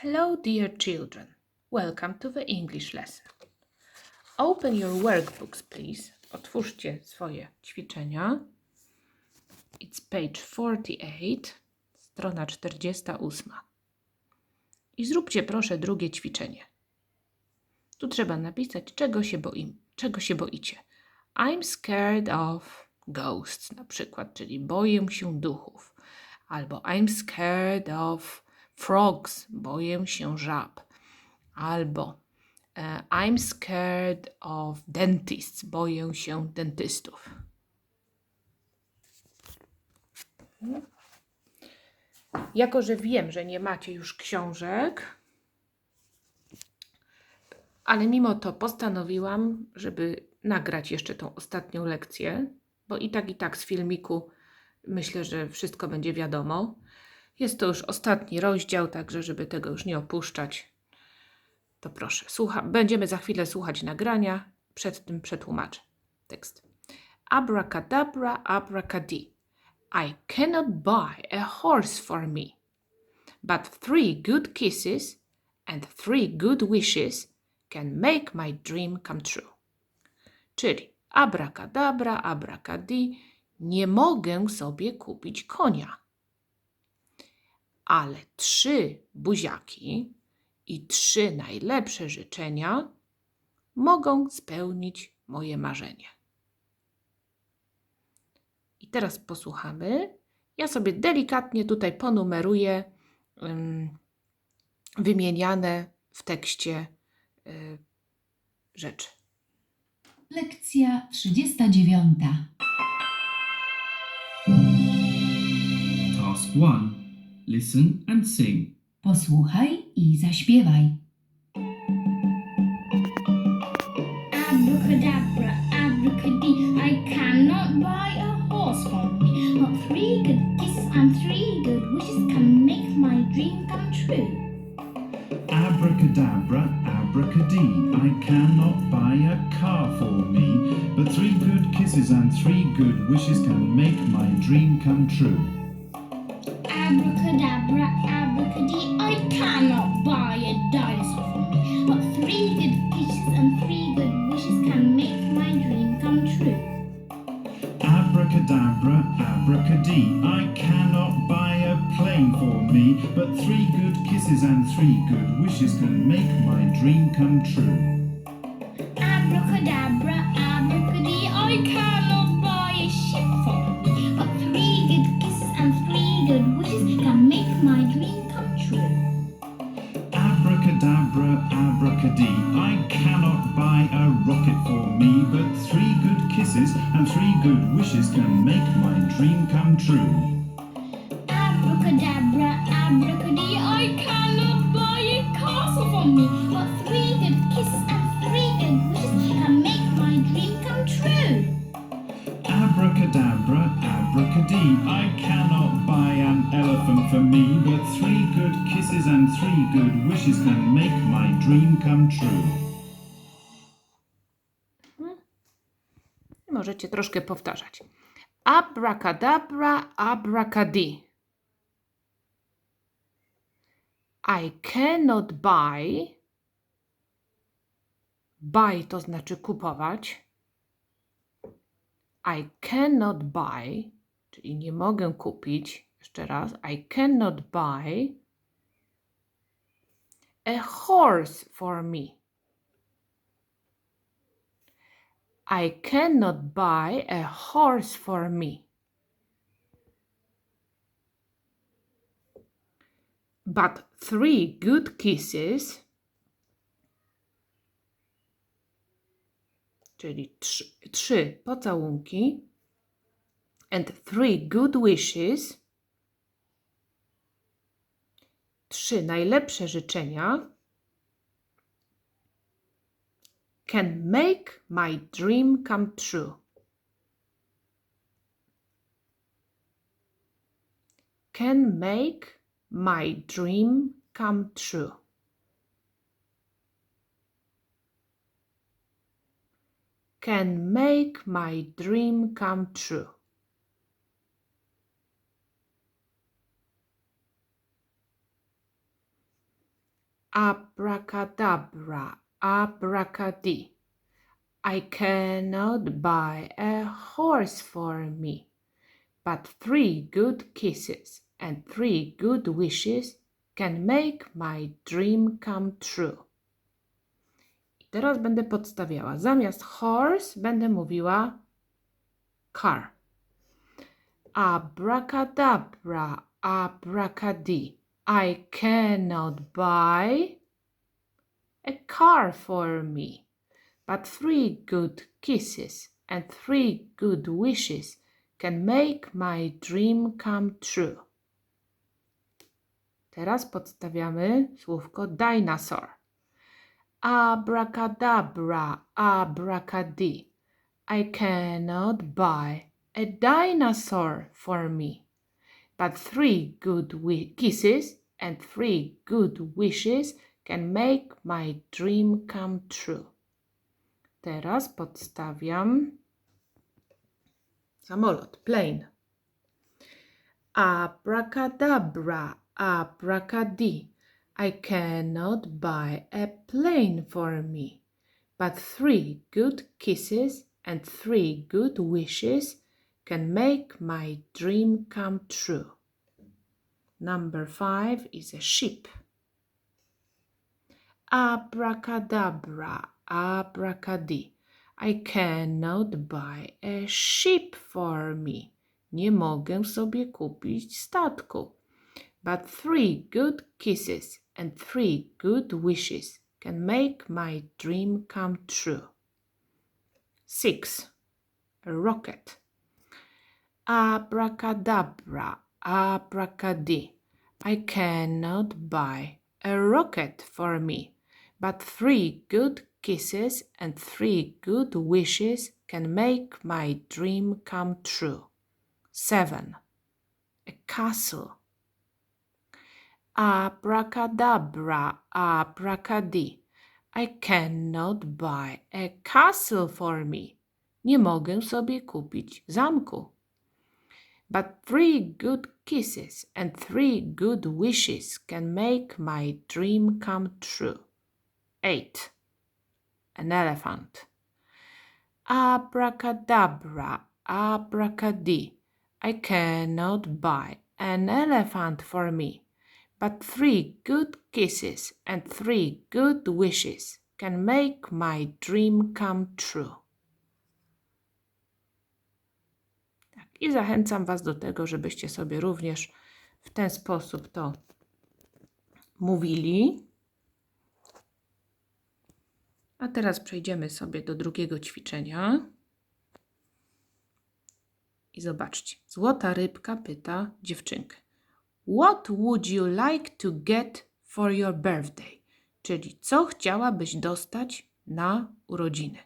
Hello, dear children. Welcome to the English lesson. Open your workbooks, please. Otwórzcie swoje ćwiczenia. It's page 48, strona 48. I zróbcie proszę drugie ćwiczenie. Tu trzeba napisać, czego się boimy, czego się boicie. I'm scared of ghosts na przykład, czyli boję się duchów. Albo I'm scared of frogs, boję się żab. Albo e, I'm scared of dentists, boję się dentystów. Jako, że wiem, że nie macie już książek, ale mimo to postanowiłam, żeby nagrać jeszcze tą ostatnią lekcję, bo i tak, i tak z filmiku myślę, że wszystko będzie wiadomo. Jest to już ostatni rozdział, także żeby tego już nie opuszczać, to proszę, słucha, będziemy za chwilę słuchać nagrania. Przed tym przetłumaczę tekst. Abracadabra, abracadi. I cannot buy a horse for me, but three good kisses and three good wishes can make my dream come true. Czyli abracadabra, abracadi, nie mogę sobie kupić konia. Ale trzy buziaki i trzy najlepsze życzenia mogą spełnić moje marzenie. I teraz posłuchamy. Ja sobie delikatnie tutaj ponumeruję ym, wymieniane w tekście y, rzeczy. Lekcja 39. Task 1. Listen and sing. Posłuchaj i zaśpiewaj. Abracadabra, abracadee, I cannot buy a horse for me. But three good kisses and three good wishes can make my dream come true. Abracadabra, abracadee, I cannot buy a car for me, but three good kisses and three good wishes can make my dream come true. Abracadabra, abracadee, I cannot buy a dinosaur for me. But three good kisses and three good wishes can make my dream come true. Abracadabra, abracadee, I cannot buy a plane for me, but three good kisses and three good wishes can make my dream come true. Abracadabra, abracadee, come true. Abracadabra, abracadee, I cannot buy a castle for me. But three good kisses and three good wishes can make my dream come true. Abracadabra, abracadee, I cannot buy an elephant for me, but three good kisses and three good wishes can make my dream come true. Możecie troszkę powtarzać. Abracadabra, abracadi. I cannot buy. Buy to znaczy kupować. I cannot buy, czyli nie mogę kupić. Jeszcze raz. I cannot buy a horse for me. I cannot buy a horse for me. But three good kisses, czyli trzy, trzy pocałunki, and three good wishes, trzy najlepsze życzenia, can make my dream come true. Can make my dream come true. Can make my dream come true. Abracadabra, abracadi. I cannot buy a horse for me, but three good kisses and three good wishes can make my dream come true. I teraz będę podstawiała. Zamiast horse będę mówiła car. Abracadabra, abracadi. I cannot buy a car for me, but three good kisses and three good wishes can make my dream come true. Teraz podstawiamy słówko dinosaur. Abracadabra, abracadi. I cannot buy a dinosaur for me, but three good kisses and three good wishes can make my dream come true. Teraz podstawiam samolot, plane. Abracadabra, abracadi. I cannot buy a plane for me, but three good kisses and three good wishes can make my dream come true. Number five is a ship. Abracadabra, abracadi. I cannot buy a ship for me. Nie mogę sobie kupić statku. But three good kisses and three good wishes can make my dream come true. Six. A rocket. Abracadabra, abracadi. I cannot buy a rocket for me, but three good kisses and three good wishes can make my dream come true. Seven. A castle. Abracadabra, abracadi. I cannot buy a castle for me. Nie mogę sobie kupić zamku. But three good kisses and three good wishes can make my dream come true. Eight. An elephant. Abracadabra, abracadi. I cannot buy an elephant for me, but three good kisses and three good wishes can make my dream come true. Tak, I zachęcam Was do tego, żebyście sobie również w ten sposób to mówili. A teraz przejdziemy sobie do drugiego ćwiczenia. I zobaczcie, złota rybka pyta dziewczynkę: What would you like to get for your birthday? Czyli co chciałabyś dostać na urodziny?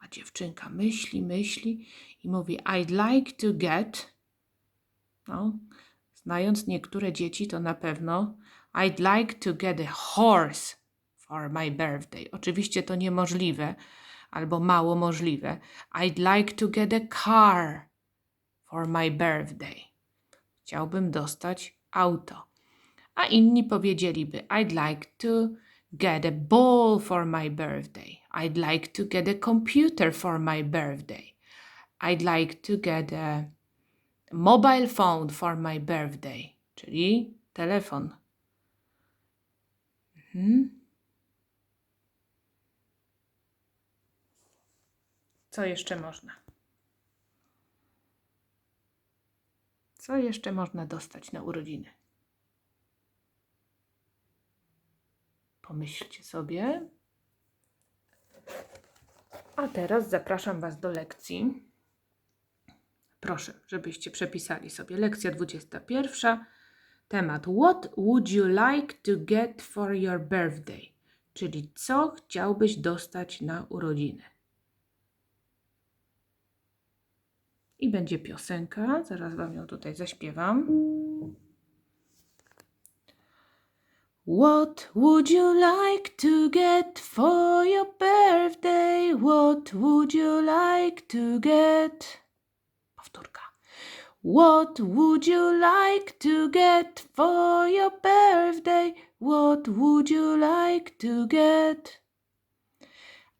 A dziewczynka myśli, myśli i mówi: I'd like to get. No, znając niektóre dzieci, to na pewno I'd like to get a horse for my birthday. Oczywiście to niemożliwe albo mało możliwe. I'd like to get a car for my birthday. Chciałbym dostać auto. A inni powiedzieliby I'd like to get a ball for my birthday. I'd like to get a computer for my birthday. I'd like to get a mobile phone for my birthday, czyli telefon. Mhm. Co jeszcze można? Co jeszcze można dostać na urodziny? Pomyślcie sobie. A teraz zapraszam Was do lekcji. Proszę, żebyście przepisali sobie. Lekcja 21. Temat What would you like to get for your birthday? Czyli co chciałbyś dostać na urodziny? I będzie piosenka, zaraz Wam ją tutaj zaśpiewam. What would you like to get for your birthday? What would you like to get? Powtórka. What would you like to get for your birthday? What would you like to get?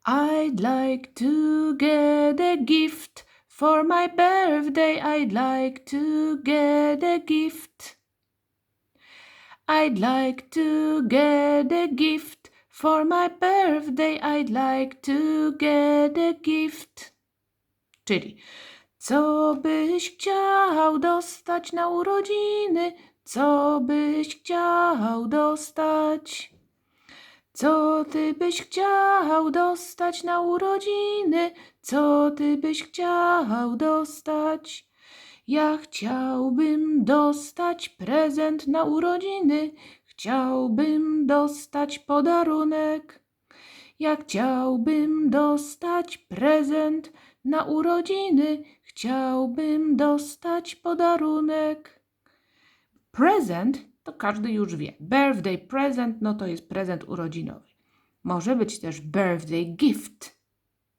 I'd like to get a gift for my birthday. I'd like to get a gift. I'd like to get a gift for my birthday. I'd like to get a gift. Czyli co byś chciał dostać na urodziny? Co byś chciał dostać? Co ty byś chciał dostać na urodziny? Co ty byś chciał dostać? Ja chciałbym dostać prezent na urodziny. Chciałbym dostać podarunek. Ja chciałbym dostać prezent na urodziny. Chciałbym dostać podarunek. Prezent to każdy już wie. Birthday present no to jest prezent urodzinowy. Może być też birthday gift.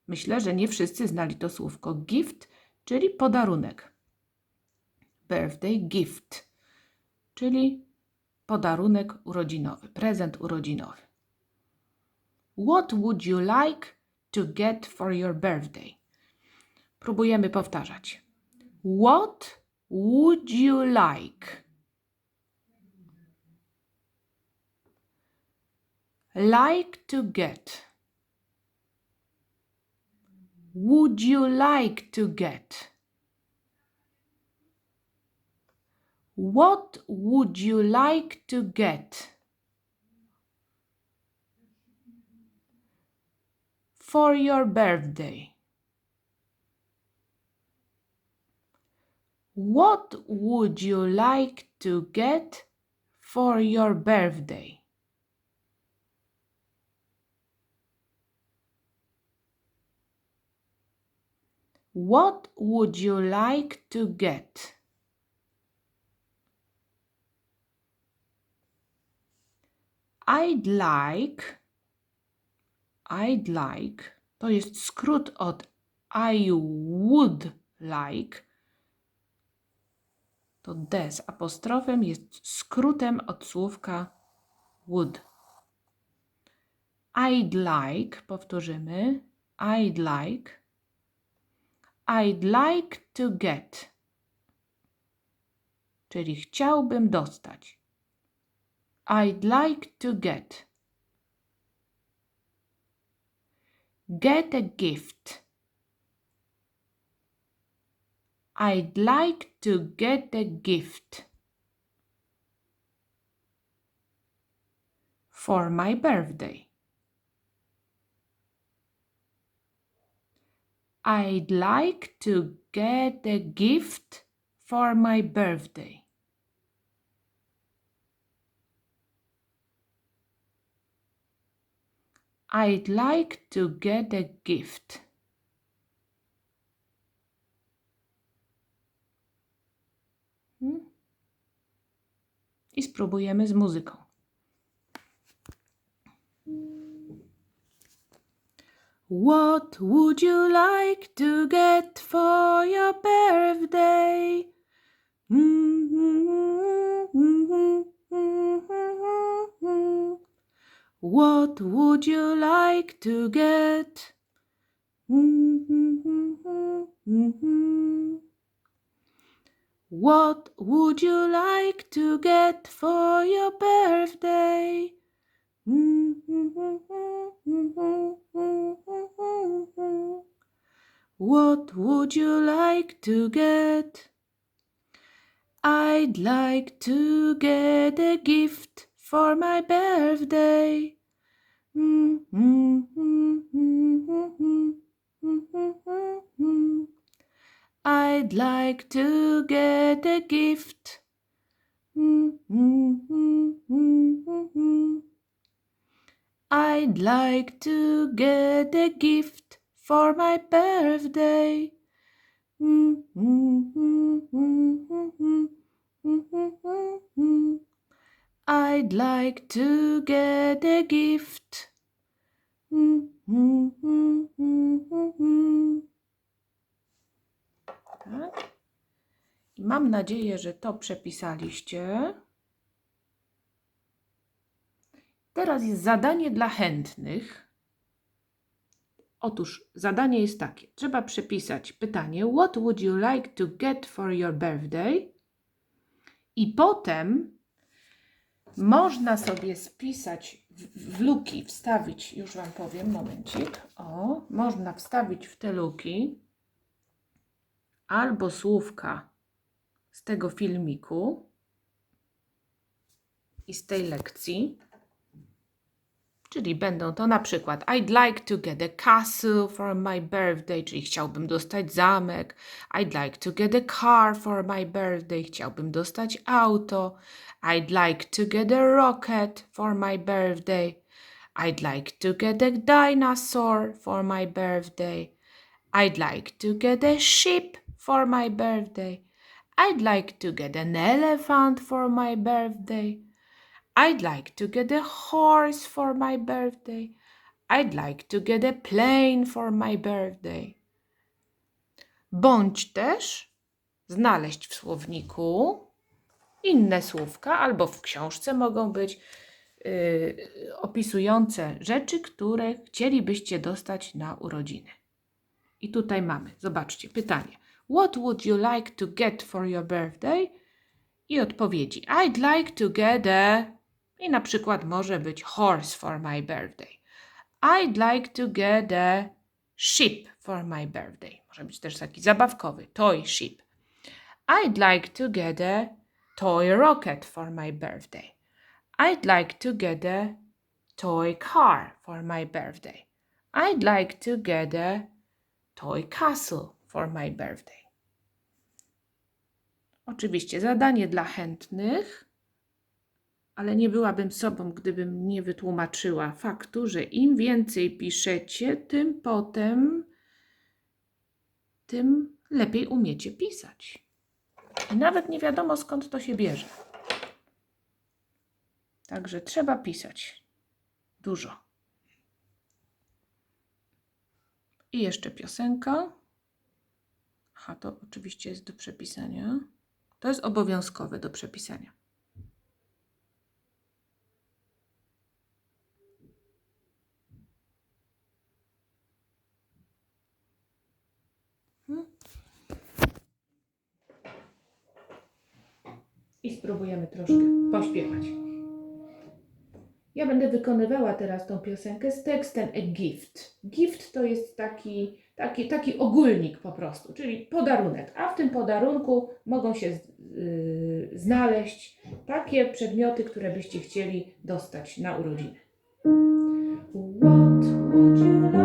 Myślę, że nie wszyscy znali to słówko gift, czyli podarunek. Birthday gift, czyli podarunek urodzinowy, prezent urodzinowy. What would you like to get for your birthday? Próbujemy powtarzać. What would you like? Like to get. Would you like to get? What would you like to get? For your birthday. What would you like to get for your birthday? What would you like to get? I'd like, I'd like, to jest skrót od I would like. To D z apostrofem jest skrótem od słówka would. I'd like, powtórzymy. I'd like. I'd like to get. Czyli chciałbym dostać. I'd like to get. Get a gift. I'd like to get a gift. For my birthday. I'd like to get a gift for my birthday. I'd like to get a gift. Hmm? I spróbujemy z muzyką. What would you like to get for your birthday? What would you like to get? What would you like to get for your birthday? What would you like to get? I'd like to get a gift for my birthday. I'd like to get a gift. I'd like to get a gift for my birthday. I'd like to get a gift. Tak. I mam nadzieję, że to przepisaliście. Teraz jest zadanie dla chętnych. Otóż zadanie jest takie: trzeba przepisać pytanie: What would you like to get for your birthday? I potem można sobie spisać w, luki, wstawić, już Wam powiem, momencik. O, można wstawić w te luki albo słówka z tego filmiku i z tej lekcji. Czyli będą to na przykład I'd like to get a castle for my birthday, czyli chciałbym dostać zamek. I'd like to get a car for my birthday, chciałbym dostać auto. I'd like to get a rocket for my birthday. I'd like to get a dinosaur for my birthday. I'd like to get a sheep for my birthday. I'd like to get an elephant for my birthday. I'd like to get a horse for my birthday. I'd like to get a plane for my birthday. Bądź też znaleźć w słowniku inne słówka, albo w książce mogą być yy, opisujące rzeczy, które chcielibyście dostać na urodziny. I tutaj mamy, zobaczcie, pytanie. What would you like to get for your birthday? I odpowiedzi. I'd like to get a... I na przykład może być horse for my birthday. I'd like to get a sheep for my birthday. Może być też taki zabawkowy, toy sheep. I'd like to get a toy rocket for my birthday. I'd like to get a toy car for my birthday. I'd like to get a toy castle for my birthday. Oczywiście zadanie dla chętnych, ale nie byłabym sobą, gdybym nie wytłumaczyła faktu, że im więcej piszecie, tym potem tym lepiej umiecie pisać. I nawet nie wiadomo skąd to się bierze. Także trzeba pisać dużo. I jeszcze piosenka. Aha, to oczywiście jest do przepisania. To jest obowiązkowe do przepisania. I spróbujemy troszkę pośpiewać. Ja będę wykonywała teraz tą piosenkę z tekstem A Gift. Gift to jest taki, taki, taki ogólnik po prostu, czyli podarunek. A w tym podarunku mogą się yy, znaleźć takie przedmioty, które byście chcieli dostać na urodziny. What would you like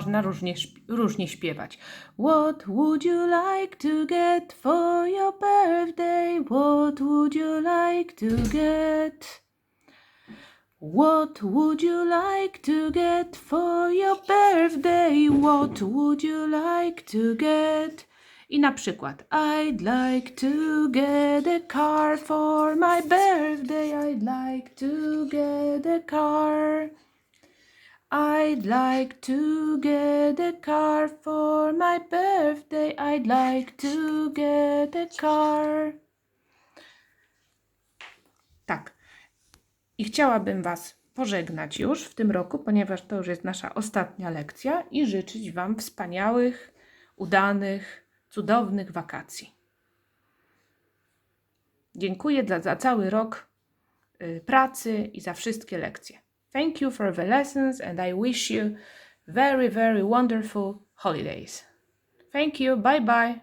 można różnie, różnie śpiewać. What would you like to get for your birthday? What would you like to get? What would you like to get for your birthday? What would you like to get? I na przykład I'd like to get a car for my birthday. I'd like to get a car. I'd like to get a car for my birthday. I'd like to get a car. Tak. I chciałabym Was pożegnać już w tym roku, ponieważ to już jest nasza ostatnia lekcja i życzyć Wam wspaniałych, udanych, cudownych wakacji. Dziękuję za, za cały rok y, pracy i za wszystkie lekcje. Thank you for the lessons and I wish you very, very wonderful holidays. Thank you. Bye bye.